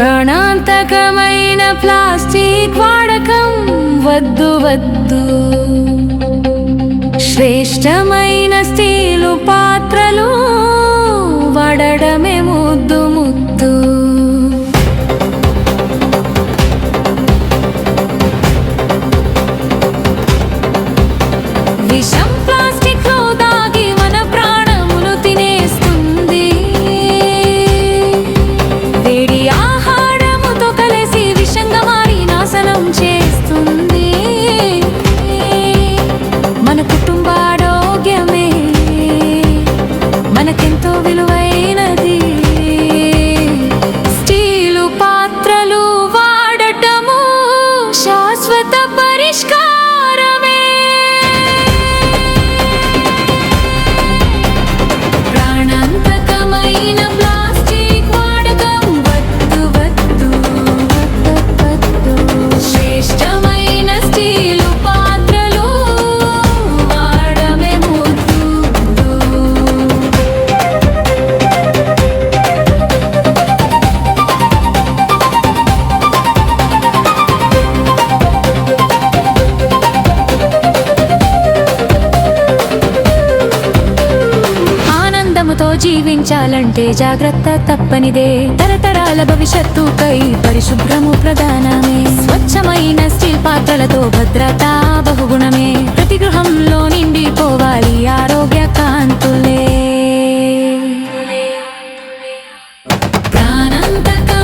ప్రాణాంతకమైన plastic వాడకం వద్దు వద్దు. శ్రేష్టమైన స్టీలు పా జీవించాలంటే జాగ్రత్త తప్పనిదే. తరతరాల భవిష్యత్తుకై పరిశుభ్రము ప్రధానమే. స్వచ్ఛమైన స్టీల్ పాత్రలతో భద్రత బహుగుణమే. ప్రతి గృహంలో నిండిపోవాలి ఆరోగ్య కాంతులే. ప్రాణాంతకమైన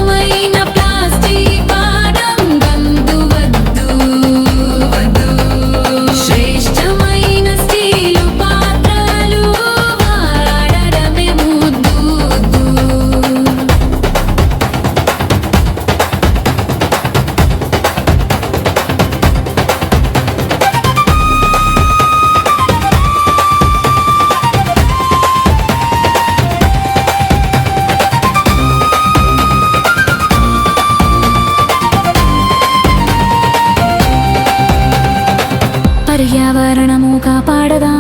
పర్యావరణము కాపాడదాం.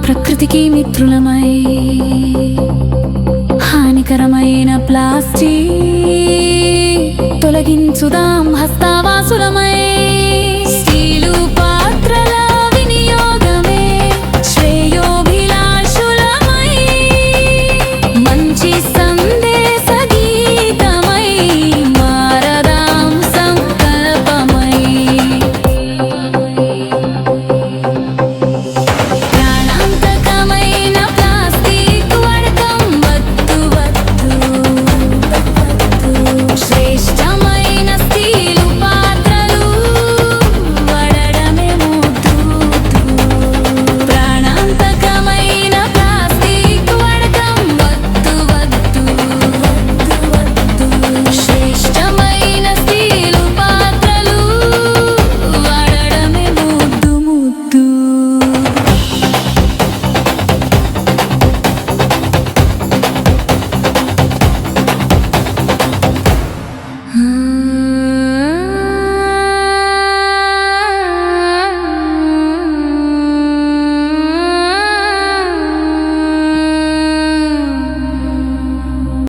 ప్రకృతికి మిత్రులమై హానికరమైన ప్లాస్టిక్ తొలగించుదాం. హస్తావాసులమై